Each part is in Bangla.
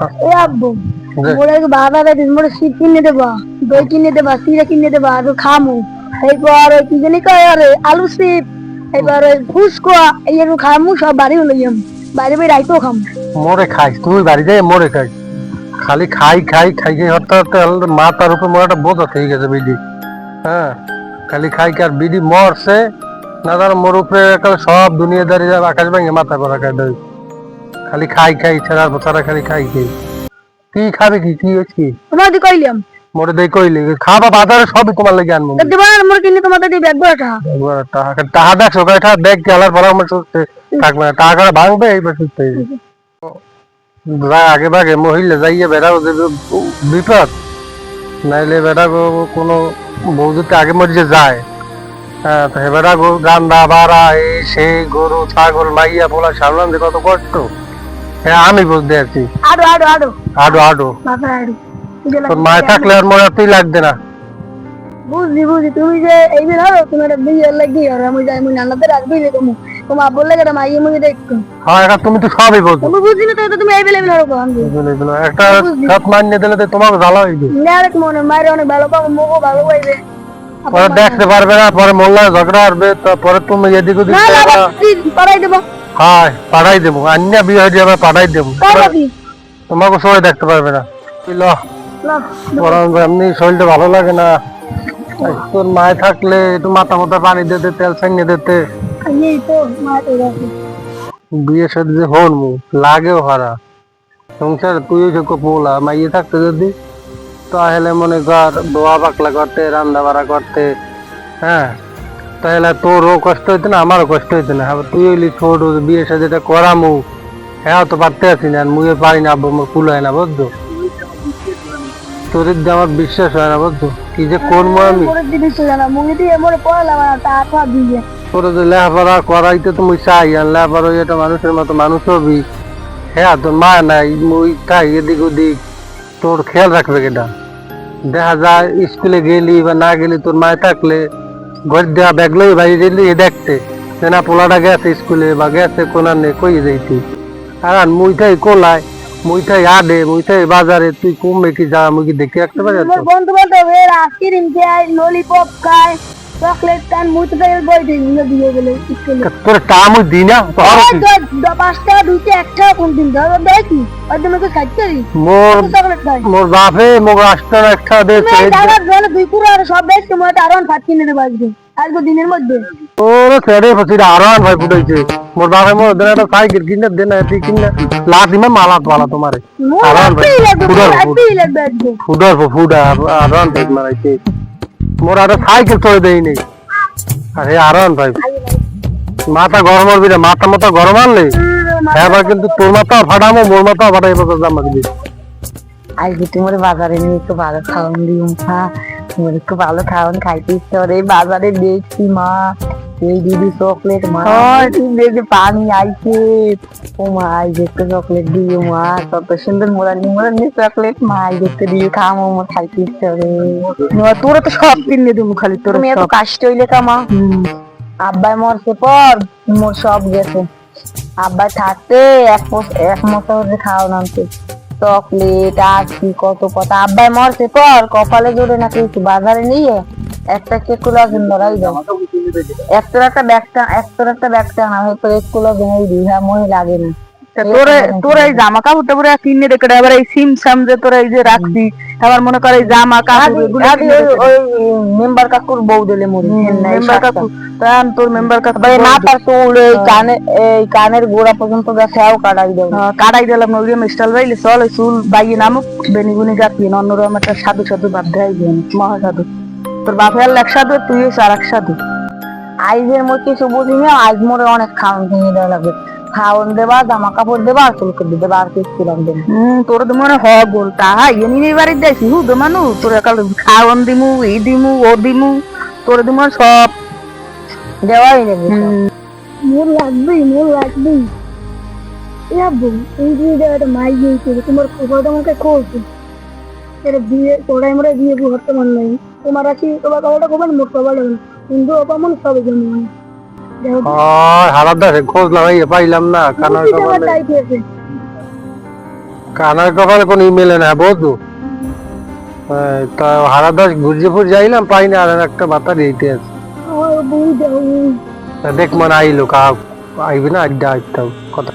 এ আব্বু যে, মোরে বাবা সিট কিনে দেবা দই কিনে দেবা সিরা কিনে দেবা আর খামু। এরপর কি জানি কয় আরে আলু সিপ। এবার ওই ফুসকো এই খামু সব বাড়ি হলো খামু। মোরে খাইস তুই বাড়ি যাই মোরে খাইস। খালি খাই খাই খাই খাই হতে আল্লাহর মাথার উপর মোর একটা বোঝা থেকে গেছে বিডি। হ্যাঁ খালি খাই আর বিডি মরছে। না তার মোর উপরে সব দুনিয়াদারি আকাশ ভেঙে মাথা করা খাই দেয় খালি খাই খাই ছাড়া ছাড়া খালি খাই খাই। কি খাবে কি? কি হচ্ছে তোমার দি কইলাম মোরে দেই কইলি। খাবা বাজারে সবই তোমার লাগে আনব তো দেবা মোর কিনে তোমাদের দিয়ে ব্যাগ বড়টা একবার টাকা টাকা দেখছ এটা দেখ গেলার পর আমার সুস্থ থাকবে না। টাকা ভাঙবে এইবার সুস্থ হয়ে যা আগে ভাগে মহিলা যাইয়ে বেড়াও যে বিপদ। নাইলে বেড়া গো কোনো বউ যদি আগে মরিয়ে যায়। হ্যাঁ তো বেড়া গো গান্দা বাড়া এই সেই গরু ছাগল মাইয়া পোলা সামলাম যে কত কষ্ট। হ্যাঁ আমি বুঝতে আছি আডো আডো আডো আডো আডো বাবা আডো তোর মায় থাকলে আর মনে তুই লাগবে না। বুঝলি বুঝলি তুমি যে এই দিন হবে তুমি একটা বিয়ে লাগি আর আমি যাই মুই নানাতে রাখবি রে তুমি তোমার বললে কেন মাইয়ে মুই দেখতো হ্যাঁ এটা তুমি তো সবই বোঝো তুমি বুঝলি না তো তুমি। একটা সাত দিলে তো ভালো হইবে। না রে মনে মায়ের অনেক ভালো পাবো মুখও ভালো পাইবে। পরে দেখতে পারবে না পরে মোল্লা ঝগড়া আসবে তারপরে তুমি এদিক ওদিক না না দেবো। হ্যাঁ পাঠাই দেবো। অন্য বিয়ে হয়ে যাবে পাঠাই দেবো। তোমাকে সবাই দেখতে পারবে না। এমনি শরীরটা ভালো লাগে না। তোর মায় থাকলে একটু মাথা মাথা পানি দিতে তেল ছাইনে দিতে রাখি সাথে যে হন লাগেও হারা। সংসার তুই যে পোলা মাইয়ে থাকতে যদি তাহলে মনে কর দোয়া পাকলা করতে রান্না বাড়া করতে হ্যাঁ? তাহলে তোরও কষ্ট হইতো না আমারও কষ্ট হইতো না। আবার তুই হইলি ছোট বিয়ের সাথে যেটা করামু হ্যাঁ তো পারতে আছি না মুয়ে পারি না আমার কুল হয় না বুঝছ? তোর যে আমার বিশ্বাস হয় না বুঝছ? কি যে করব আমি? তো মুই তোর যে লেখাপড়া করাইতে তুমি চাই আর লেখাপড়া এটা মানুষের মতো মানুষ হবি। হ্যাঁ তোর মা নাই মুই তাই এদিক ওদিক। তোর খেয়াল রাখবে কেটা? দেখা যায় স্কুলে গেলি বা না গেলি তোর মায় থাকলে ঘর দেওয়া ব্যাগ লই বাইরে এ দেখতে। না পোলাটা গেছে স্কুলে বা গেছে কোনার নে, কই যাইতি? আর মুইটাই কোলায় মুইটাই আদে মুইটাই বাজারে, তুই কমবে কি যা মুই কি দেখে রাখতে বন্ধু বান্ধব এর আইসক্রিম খায় ললিপপ খায় চকলেট খান মুই তো তাই বই দিই নিয়ে দিয়ে গেলে তোর টা মুই দিই না? তোর কি? পাঁচটা দুইটা একটা কোন দিন ধরো দেখি ওই তুমি তো খাইতে মোর চকলেট খাই? মোর বাপে মোর আষ্টর একটা দেশ তুমি এই দুই পুরো আর সব বেশ তুমি আরও ভাত কিনে দেবো আজকে আজকে দিনের মধ্যে। ওরে ছেড়ে ফসিরা আরান ভাই ফুটাইছে। মোর বাপে মোর দেন একটা সাইকেল কিনে দেন এটি কিনে। লাখ দিমে মালা পালা তোমারে। মোর আরাম ভাই, আজকে ফুডার ফুডা আরান ভাই মারাইছে। মোর আর সাইকেল দেই নেই আরে আরান ভাই। মাথা গরম হবি মাথা মাথা গরম আনলে? হ্যাঁ কিন্তু তোর মাথা ফাটামো, মোর মাথা ফাটাই জামা দিবি আজকে তোমার বাজারে নিয়ে একটু ভালো খাওয়ান দিও মা। তোমার একটু ভালো খাওয়ান খাইতে ইচ্ছে করে। বাজারে দেখছি মা। এই দিদি চকলেট মা। দেখে পানি আইছে। ও মা দেখতে চকলেট দিও মা। কত সুন্দর চকলেট মা। দেখতে খামো মা খাইতে ইচ্ছে করে। তোরা তো সব কিনে দেবো খালি তোর তুমি এত কষ্ট হইলে কামা আব্বাই মরছে পর মোর সব গেছে। আব্বাই থাকতে এক এক হচ্ছে খাওয়া নামছে চকলেট আর কি কত কথা। আব্বাই মরছে পর, কপালে জোরে না কিছু বাজারে নিয়ে একটা কেক কেকুলা ধরাই দাও একটার একটা ব্যাগটা একটার একটা ব্যাগটা না হয়তো কুলা ভেঙে দিই হ্যাঁ মনে লাগে না। তোরে তোরা এই জামা কাপড় টাপড় কিনে রেখে আবার এই সিম সাম যে তোরা এই যে রাখছি আবার মনে করে এই জামা কাপড়। ওই মেম্বার কাকুর বউ দিলে মরে মেম্বার কাকু তান তোর মেম্বার কাকু ভাই মাথার চুল এই কানে এই কানের গোড়া পর্যন্ত কাটাই দেবো। হ্যাঁ, কাটাই দিলাম না ওই বাইলে চল ওই চুল বাইয়ে নামুক বেনিগুনি গাতিয়ে অন্যরকম একটা সাধু সাধু বাদ দেয় মহা সাধু তোর বাপের এক সাধু তুই আর এক সাধু। আইজের মধ্যে কিছু বুঝি না আজ মোরে অনেক খাওয়ান কিনে দেওয়া লাগবে। খাওয়ান দেবা জামা কাপড় দেবা আর চুল করে দেবা আর কিছু লাগবে না তোর তো মনে হ গোল তাহা এনি নেই বাড়ি দেখি হু তো মানু তোর একাল খাওয়ান দিমু ই দিমু ও দিমু তোর দিমু সব দেওয়াই নেবে মোর লাগবে মোর লাগবে এ এই যে এটা মাই তোমার খবরটা আমাকে খোঁজ এটা বিয়ে তোরাই মোরা বিয়ে বর্তমান নাই। তোমার আছি তোমার খবরটা খবর মোট খবর কিন্তু অপমান সবে জন্য মানে হারার দাসে খোঁজ লাগাইয়ে পাইলাম না কানার খবর নেই। টাইপ হয়েছে কানার কপালে কোনো ইমেলে না বুঝতো তা হারাদাস গুরজিপুর যাইলাম পাই না আর একটা মাথা দিতে আছে। আমার বউ দাও তা দেখ মনে আইলো কা আইবে না আড্ডা আইতাম কথা।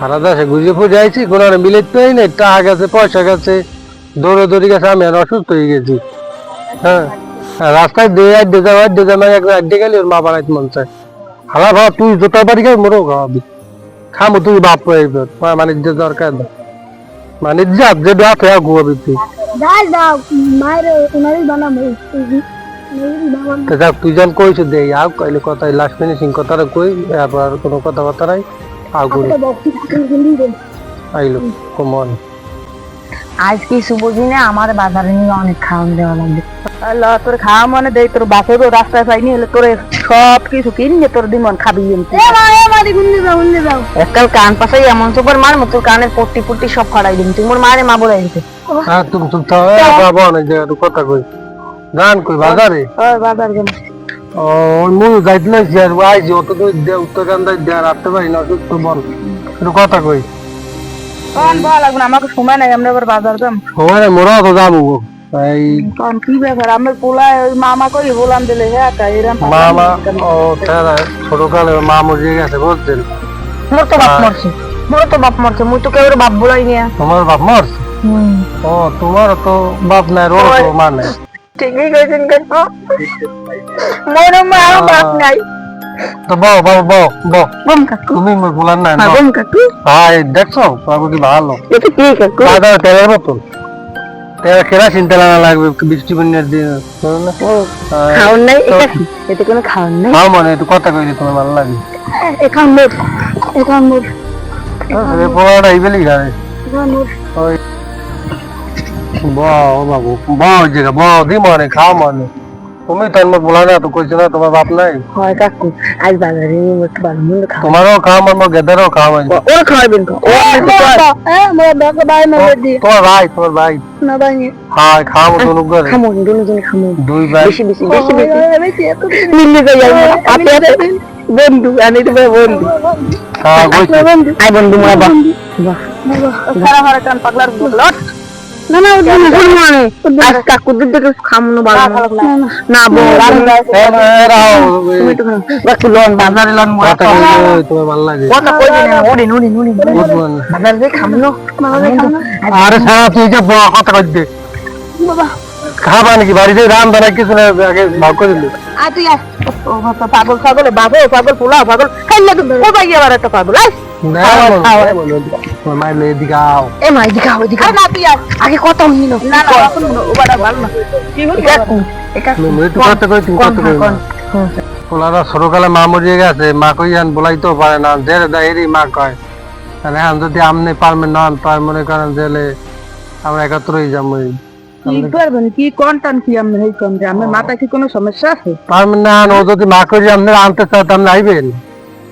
হারাদাসে গুরজিপুর যাইছি কোনো আর মিলিত পেয়ে নেই টাকা গেছে পয়সা গেছে দৌড়ে দৌড়ে গেছে আমি আর অসুস্থ হয়ে গেছি। হ্যাঁ রাস্তায় দিয়ে আড্ডে যাব আড্ডে যাব একবার আড্ডে গেলে ওর মা বানাইতে মন চায়। হালা ভাব তুই জোতার বাড়ি খাই মোরও খাওয়াবি খামো তুই বাপ মানে যে দরকার না। মানে যা যে বাপ হ্যাঁ ঘুমাবি তুই যাক তুই যেন কইছ দে আও কইলে কথা লাস্ট ফিনিশিং কথাটা কই আর কোনো কথাবার্তা নাই বক্সি হিন্দি আইলো কমন। আজ কিছু বুঝি না আমার বাজারে নিয়ে অনেক খাওয়ান দেওয়া লাগবে। আল্লাহ তোর খাওয়া মনে দেয় তোর বাপের রাস্তায় পাইনি হলে তোর সব কিছু কিনে তোর দিমন খাবি মা মা এককাল কান পাশে এমন সুপার মার মতো কানের পট্টি পট্টি সব ফাড়াই দিন তুমি মোর মারে মা বলে দিতে হ্যাঁ তুমি চুপ থাও বাবা অনেক জায়গা কথা কই। গান কই বাজারে? ওই বাজার গেল। ও মুই যাইতে না আর আই যে অত তুই দে উত্তর গান্ধাই দে রাখতে পারি না বল কথা কই? কোন ভালো লাগবে আমাকে সময় নাই আমরা এবার বাজার যাম। ওরে মোরা তো যাব গো। এই কি ব্যাপার? আমার পোলায় ওই মামা কই? দিলে হ্যাঁ কা এরম মামা ও তারা ছোট কালে মা মরে গেছে বুঝছেন? মোর তো বাপ মরছে। মোর তো বাপ মরছে। মুই তো কেউ বাপ বলাই নিয়ে। তোমার বাপ মরছে? ও তোমার তো বাপ নাই রো তো মা নাই। ঠিকই কইছেন কাকু মোর মা বাপ নাই। তো বউ বউ বউ বউ। বম কাকু। তুমি মোর বলার নাই হ্যাঁ বম কাকু। হ্যাঁ দেখছ? বাবু কি ভালো। এটা কি কাকু। দাদা তেলের মতন কেরাসিন তেল আনা লাগবে বৃষ্টি বন্যার দিন না? খাওন নাই? এতে কোনো খাওন নাই? খাও মানে একটু কথা কইলে তোমার ভালো লাগে। এখন মোট এখন মোট ওই বাও বাবু বাও জায়গা বাও দি মনে খাও মনে। তুমি তো বলা না তো কইছো না তোমার বাপ নাই। হয় কাকু। আজ বাজারে মোর ভালো মন্দ খাও। তোমারও খাও মন গেদারও খাও মন ওরা খাওয়াবেন তো ও এ মোর বাবা বাই না দি। তোমার ভাই তোমার ভাই না বাই হ্যাঁ খাও মতো করে খামো দুনো জন খামো। দুই ভাই বেশি বেশি বেশি বেশি মিললে যাই আপনি বন্ধু আমি তো বন্ধু। হ্যাঁ কইছো আই বন্ধু। মোরা বাপ সারা হারা কান পাগলার লট না না ওটা না শুনুন মানে আজ কাকু দুধ দেখে খামনো বাবা না। বল তুমি তো বাকি লোন বাজারে লোন মোরা কথা তোমার ভালো লাগে। কথা কই না ওরে নুনি নুনি বাজারে যে খামনো আরে সারা তুই যে বড় কথা কই দে বাবা। খাবা নাকি? বাড়িতে রাম দানা কিছু না আগে ভাগ করে দিল। আ তুই আয়। ও পাগল পাগল বাবু পাগল পোলা পাগল। খাইলে তো ও ভাই আবার একটা পাগল। আই আগে কত হইল না ভালো কি হল ছোটকালে মা মরিয়ে গেছে মা কই আন বলাইতেও পারে না জেলে মা কয় তাহলে এখন যদি আমনে পারবেন না তার মনে করেন জেলে আমরা একাত্রই যাব কি কি কন্টান কি আমরা এই কোন আমার মাথা কি কোনো সমস্যা আছে পারবেন না ও যদি মা করি আপনি আনতে চান তো আপনি আইবেন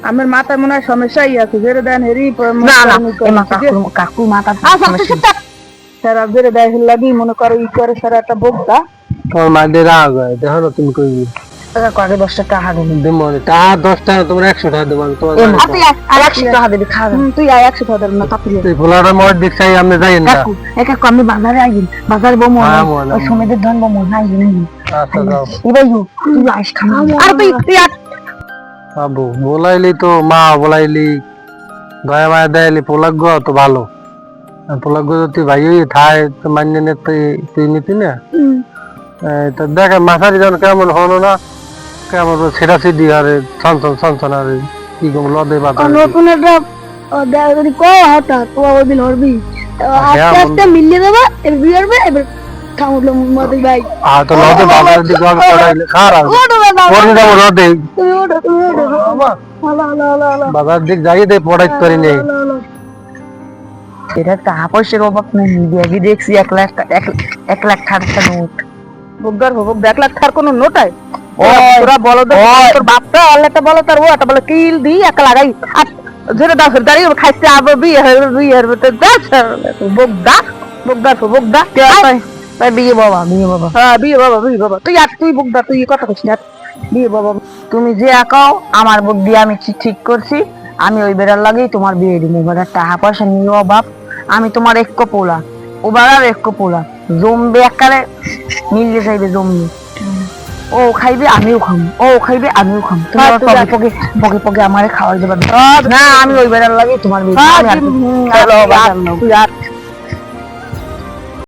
আমার মাথায় মনে হয় সমস্যাই আছে। বেড়ে দেন হেরি না না মা কাকু মাথা সারা বেড়ে দেয় লাগি মনে করো ই করে সারা একটা বোগদা। তোমার মায়ের রাগ হয় দেখো না তুমি কই কাকু দশটা টাকা দেবেন দেবো তা দশ টাকা তোমার একশো টাকা দেবো তোমার এ আর একশো টাকা দেবে খাবেন তুই আয় একশো টাকা না মর দেখছাই আপনি যাইেন না। কাকু এ আমি বাজারে আইন বাজার বমো হ্যাঁ, মনে ওই সমেতের ধন বমো নাই নাই আচ্ছা যাও। এবার তুই আইস আর তুই তুই আর বাবু বলাইলি তো মা বলাইলি দয়া মায়া দেয়লি পোলাগ্য তো ভালো। পোলাগ্য যদি ভাই থায় তো মান্য নে তুই নিতি না? তো দেখে মাথারি যেন কেমন হলো না কেমন ছেড়া ছিডি আরে ছনছন ছনছন আরে কি কম লদে বাতা নতুন একটা যদি কো হঠাৎ তো ওই দিন হরবি আস্তে হ্যাঁ, আস্তে মিলিয়ে দেবা এবার বিয়ে হবে এবার খামুটলো মতো ভাই আর তো লদে বাজার দিকে আগে পড়াইলে খারাপ ওঠো পড়ে যাব লদে তুমি ওঠো তুমি ওঠো হলো হলো হলো হলো বাজার দিক যাই দে পড়াইতে পারি নেই হলো হলো এটা টাকা পয়সার অভাব নেই মিডিয়া দেখছি এক লাখ এক এক লাখ টাকা নোট বোগদার হোক এক লাখ টাকার কোনো নোটাই ও তোরা বলো তোর বাপটা আল্লাহটা বলো তার ও একটা বলে কিল দি এক লাগাই আর ধরে দাও দাঁড়িয়ে খাইতে আবার বিয়ে হবে বিয়ে হবে তো দাস বোগদা বোগদা তো তাই বিয়ে বাবা বিয়ে বাবা। হ্যাঁ বিয়ে বাবা বিয়ে বাবা। তুই আর তুই বোগদা তুই কথা কইছিস না। বিয়ে বাবা তুমি যে আঁকাও আমার বুক দিয়ে আমি ঠিক- ঠিক করছি। আমি ওই বেড়ার লাগেই তোমার বিয়ে দিব। এবার টাকা পয়সা নিয়ে অভাব আমি তোমার এক পোলা ওবার আর এক পোলা জমবে এককারে মিললে চাইবে জমবে ও খাইবে আমিও খাম। ও খাইবে আমিও খাম। তুমি হ্যাঁ, পগে পগে পগে আমারে খাওয়াই দেবা। না আমি ওই বেড়ার লাগে তোমার বিয়ে